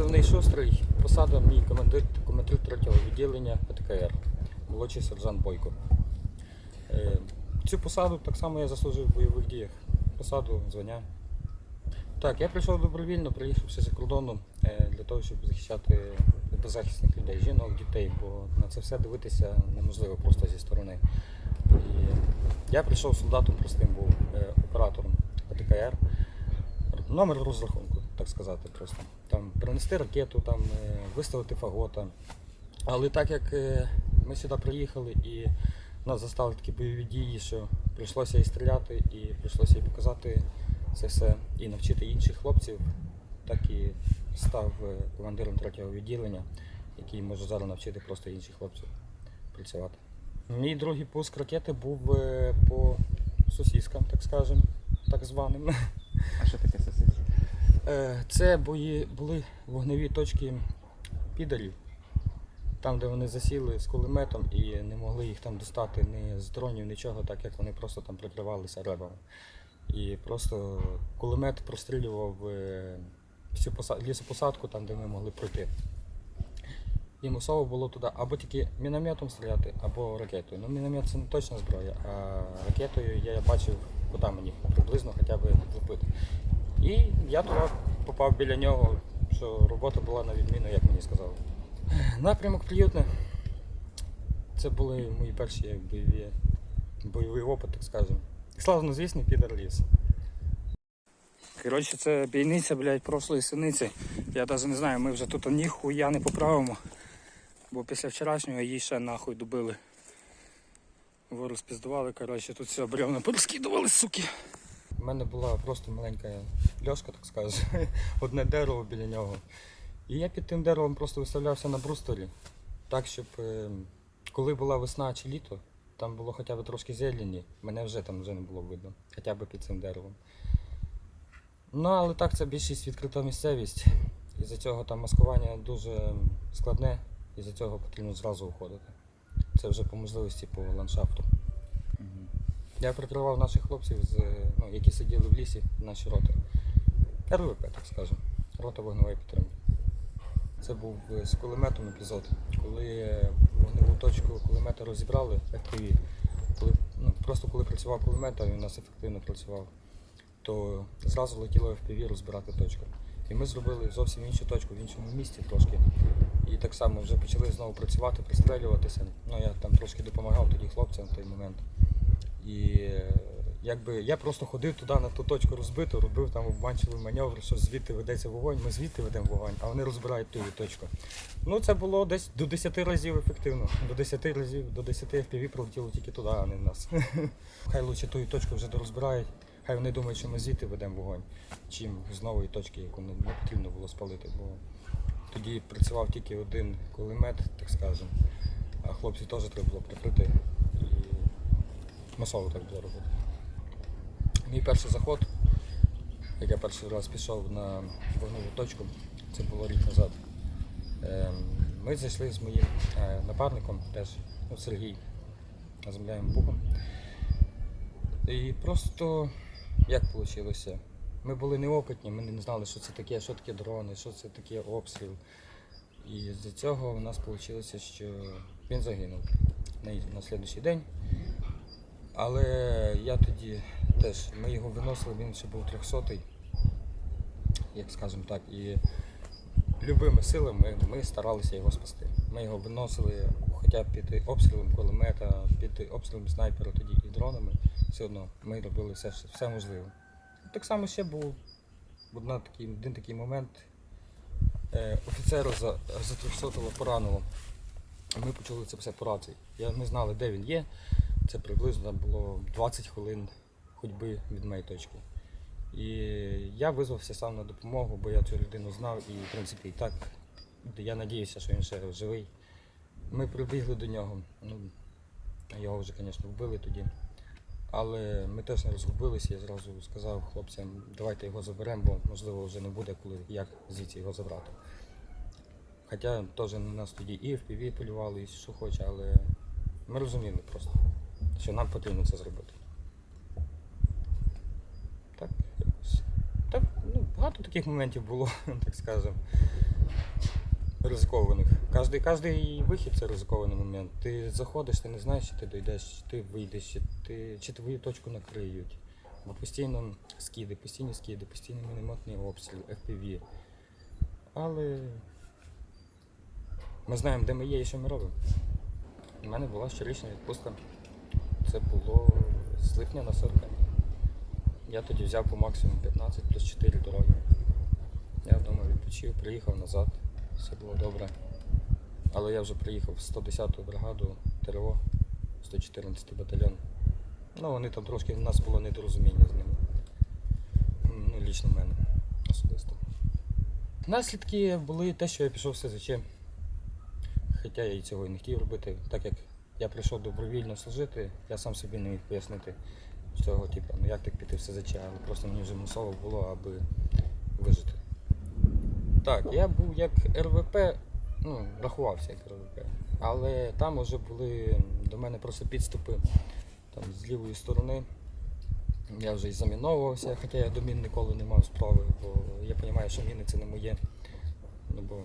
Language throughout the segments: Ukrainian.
позивний шустрий, посада мій командир, командир третього відділення ПТКР, молодший сержант Бойко. Е, Цю посаду так само я заслужив в бойових діях. Посаду, звання. Так, я прийшов добровільно, приїхавши за кордону е, для того, щоб захищати беззахисних людей, жінок, дітей, бо на це все дивитися неможливо просто зі сторони. І я прийшов солдатом простим, був е, оператором ПТКР. Номер розрахунку, так сказати, просто. Там принести ракету, там, е, виставити фагота. Але так як е, ми сюди приїхали і нас застали такі бойові дії, що прийшлося і стріляти, і прийшлося і показати це все, і навчити інших хлопців, так і став е, командиром третього відділення, який може зараз навчити просто інших хлопців працювати. Мій другий пуск ракети був по сусідськам, так скажемо, так званим. А що таке Це бої, були вогневі точки підарів, там, де вони засіли з кулеметом і не могли їх там достати ні з дронів, нічого, так як вони просто там прикривалися ребами. І просто кулемет прострілював е, всю поса- лісопосадку, там, де ми могли пройти. І мусово було туди або тільки мінометом стріляти, або ракетою. Ну, міномет це не точна зброя, а ракетою я бачив, куди мені приблизно хоча б влупити. І я туди попав біля нього, що робота була на відміну, як мені сказали. Напрямок приютне. Це були мої перші як бойові, бойовий опит, так скажемо. Славно, звісно, підар ліс. Коротше, це бійниця, блядь, прошлої синиці. Я навіть не знаю, ми вже тут ніхуя не поправимо. Бо після вчорашнього її ще нахуй добили. Його розпіздували, коротше, тут все бревна порозкидували, суки. У мене була просто маленька льошка, так скажу, одне дерево біля нього. І я під тим деревом просто виставлявся на брустері. Так, щоб е, коли була весна чи літо, там було хоча б трошки зелені, мене вже там вже не було видно, хоча б під цим деревом. Ну, але так, це більшість відкрита місцевість. І за цього там маскування дуже складне, і за цього потрібно зразу уходити. Це вже по можливості по ландшафту. Я прикривав наших хлопців, з, ну, які сиділи в лісі, наші роти. РВП, так скажемо. Рота вогневої підтримки. Це був е, з кулеметом епізод. Коли е, вогневу точку кулемета розібрали FPV, коли, ну, просто коли працював кулемет, а він у нас ефективно працював, то зразу летіло FPV розбирати точку. І ми зробили зовсім іншу точку в іншому місці трошки. І так само вже почали знову працювати, пристрелюватися. Ну, я там трошки допомагав тоді хлопцям в той момент. І якби я просто ходив туди на ту точку розбиту, робив там обманчивий маневр, що звідти ведеться вогонь, ми звідти ведемо вогонь, а вони розбирають ту точку. Ну це було десь до 10 разів ефективно. До 10 разів, до 10 FPV пролетіло тільки туди, а не в нас. Хай лучше ту точку вже дорозбирають, хай вони думають, що ми звідти ведемо вогонь, чим з нової точки, яку не потрібно було спалити. Бо тоді працював тільки один кулемет, так скажемо, а хлопців теж треба було прикрити. І так було робити. Мій перший заход, як я перший раз пішов на вогневу точку, це було рік назад. Ем, Ми зайшли з моїм е, напарником, теж ну, Сергій, Земляєм Бухом. І просто як вийшло? Ми були неопитні, ми не знали, що це таке, що таке дрони, що це таке обстріл. І з-за цього у нас вийшло, що він загинув на, на слідуючий день. Але я тоді теж, ми його виносили, він ще був 300 як скажемо так, і любими силами ми старалися його спасти. Ми його виносили хоча під обстрілом кулемета, під обстрілом снайпера тоді і дронами. Все одно ми робили все, все можливе. Так само ще був одна такий, один такий момент. Е, офіцера за, за 300-го поранило. Ми почули це все по рації. Я не знали, де він є. Це приблизно було 20 хвилин ходьби від моєї точки. І я визвався сам на допомогу, бо я цю людину знав і, в принципі, і так я надіюся, що він ще живий. Ми прибігли до нього. Ну, його вже, звісно, вбили тоді. Але ми теж не розгубилися. Я зразу сказав хлопцям, давайте його заберемо, бо можливо вже не буде, коли як звідси його забрати. Хоча теж на нас тоді і FPV полювали, і що хоче, але ми розуміли просто, що нам потрібно це зробити. Так, якось. Так, ну, багато таких моментів було, так скажемо. ризикованих. Кожний, кожний вихід це ризикований момент. Ти заходиш, ти не знаєш, чи ти дійдеш, чи ти вийдеш, чи, ти, чи твою точку накриють. Бо постійно скиди, постійні скиди, постійні мінометні обстріли, FPV. Але ми знаємо, де ми є і що ми робимо. У мене була щорічна відпустка. Це було з липня на серпень. Я тоді взяв по максимуму 15 плюс 4 дороги. Я вдома відпочив, приїхав назад, все було добре. Але я вже приїхав в 110-ту бригаду ТРО, 114 батальйон. Ну, вони там трошки, в нас було недорозуміння з ними. Ну, лічно в мене особисто. Наслідки були те, що я пішов в СЗЧ. Хоча я і цього і не хотів робити, так як я прийшов добровільно служити, я сам собі не міг пояснити цього, типу, ну як так піти в СЗЧ, але просто мені вже мусово було, аби вижити. Так, я був як РВП, ну, рахувався як РВП. Але там вже були до мене просто підступи там, з лівої сторони. Я вже і заміновувався, хоча я до мін ніколи не мав справи, бо я розумію, що міни це не моє. Ну, бо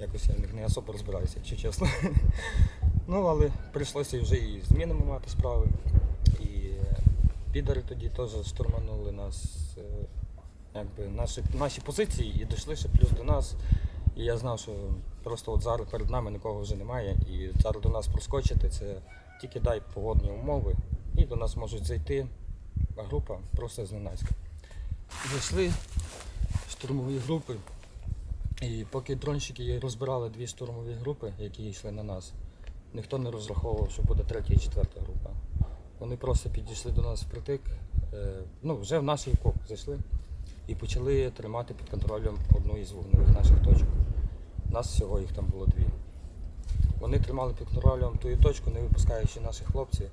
якось я не особо розбираюся, якщо чесно. Ну, але прийшлося вже і з мінами мати справи. І підари тоді теж штурманули нас, е, якби наші, наші позиції і дійшли ще плюс до нас. І я знав, що просто от зараз перед нами нікого вже немає. І зараз до нас проскочити це тільки дай погодні умови, і до нас можуть зайти група просто зненацька. Зайшли штурмові групи, і поки дронщики розбирали дві штурмові групи, які йшли на нас, ніхто не розраховував, що буде третя і четверта група. Вони просто підійшли до нас впритик, е, ну вже в наш окоп зайшли і почали тримати під контролем одну із вогневих наших точок. Нас всього їх там було дві. Вони тримали під контролем ту точку, не випускаючи наших хлопців.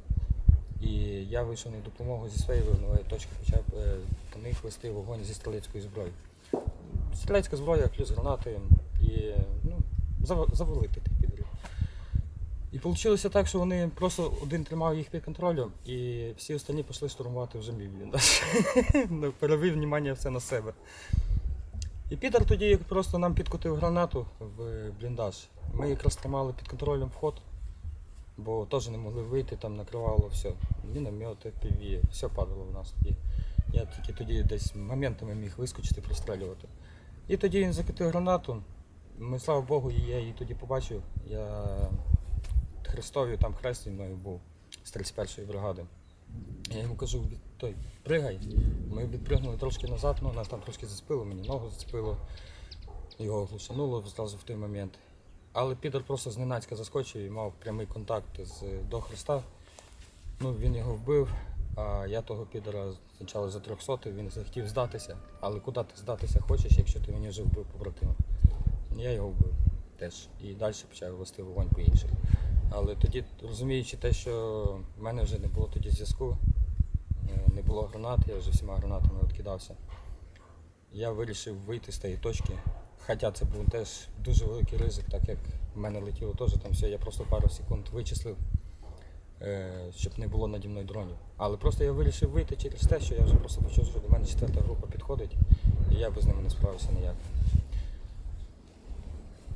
І я вийшов на допомогу зі своєї вогневої точки, почав по них вести вогонь зі стрілецької зброї. Стрілецька зброя, плюс гранати і ну, завалити. І вийшло так, що вони просто один тримав їх під контролем, і всі останні пішли штурмувати вже мій бліндаж. Ну, Перевів внимання все на себе. І Пітер тоді просто нам підкотив гранату в бліндаж. Ми якраз тримали під контролем вход, бо теж не могли вийти, там накривало все. Міномет, FPV, все падало в нас тоді. Я тільки тоді десь моментами міг вискочити, прострелювати. І тоді він закотив гранату. Ми, слава Богу, я її тоді побачив. Я Христові там хрест зі мною був з 31-ї бригади. Я йому кажу, той, пригай. Ми відпригнули трошки назад, ну нас там трошки зацепило, мені ногу зацепило, його глушануло зразу в той момент. Але Підер просто зненацька заскочив і мав прямий контакт з до Христа. Ну, він його вбив, а я того підера спочатку за 300, він захотів здатися. Але куди ти здатися хочеш, якщо ти мені вже вбив побратима? Я його вбив теж. І далі почав вести вогонь по інших. Але тоді, розуміючи те, що в мене вже не було тоді зв'язку, е, не було гранат, я вже всіма гранатами відкидався. Я вирішив вийти з тієї точки. Хоча це був теж дуже великий ризик, так як в мене летіло теж там все, я просто пару секунд вичислив, е, щоб не було наді мною дронів. Але просто я вирішив вийти через те, що я вже просто почув, що до мене четверта група підходить, і я без ними не справився ніяк.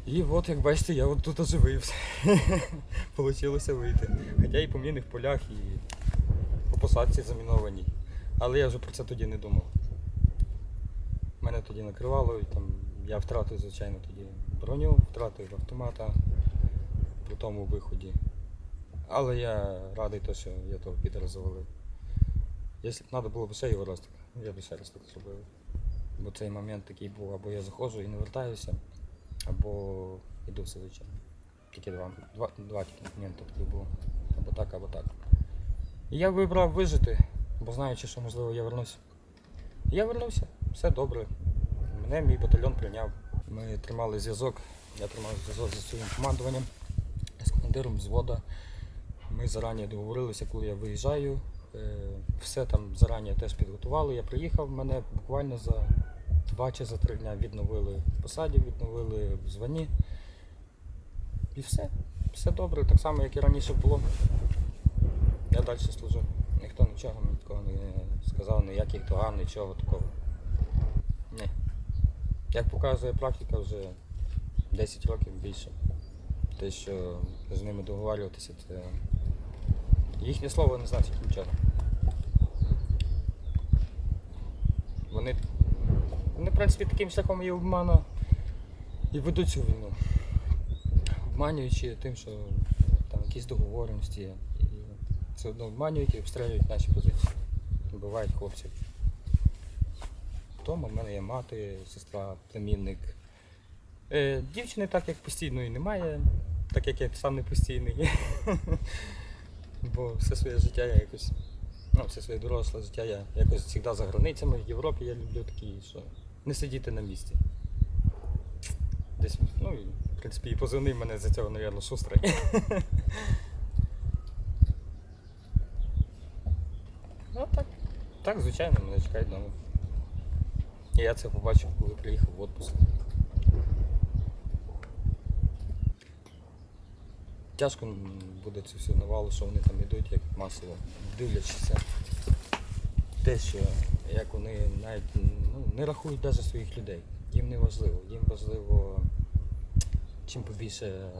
І от, як бачите, я от тут оживився. Получилося вийти. Хоча і по мінних полях, і по посадці замінованій. Але я вже про це тоді не думав. Мене тоді накривало, і там я втратив, звичайно, тоді броню, втратив автомата при тому виході. Але я радий, те, що я того підера завалив. Якщо б треба було б ще його раз, я б ще раз так зробив. Бо цей момент такий був, або я заходжу і не вертаюся, або йду все звичайно. Тільки два, два, два тільки моменти такі було. Або так, або так. І я вибрав вижити, бо знаючи, що можливо я вернуся. Я вернувся, все добре. Мене мій батальйон прийняв. Ми тримали зв'язок. Я тримав зв'язок зі своїм командуванням, з командиром взвода. Ми зарані договорилися, коли я виїжджаю. Е, Все там зарані теж підготували. Я приїхав, мене буквально за два чи за три дня відновили в посаді, відновили в званні. І все. Все добре, так само, як і раніше було. Я далі служу. Ніхто нічого мені такого не сказав, ніяких доган, нічого такого. Ні. Як показує практика, вже 10 років більше. Те, що з ними договорюватися, це їхнє слово не значить нічого. Вони, вони, в принципі, таким шляхом і обману і ведуть цю війну. Обманюючи тим, що там якісь договореності, є. і все одно обманюють і обстрілюють наші позиції. Вбивають хлопців. Вдома в мене є мати, сестра, племінник. Е, дівчини так як постійної немає, так як я сам не постійний. Бо все своє життя я якось, ну, все своє доросле життя я якось завжди за границями. В Європі я люблю такі, що не сидіти на місці. Десь, ну в принципі і позивний мене за цього, мабуть, шустрий. ну так. Так, звичайно, мене чекають вдома. І я це побачив, коли приїхав в отпуск. Тяжко буде цю всю навалу, що вони там йдуть, як масово, дивлячися те, що як вони навіть не рахують навіть своїх людей. Їм не важливо. Їм важливо чим побільше,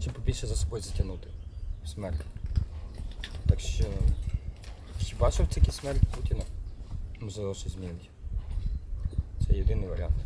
чим побільше за собою затягнути смерть. Так що хіба що в цій смерть Путіна можливо щось змінить. Це єдиний варіант.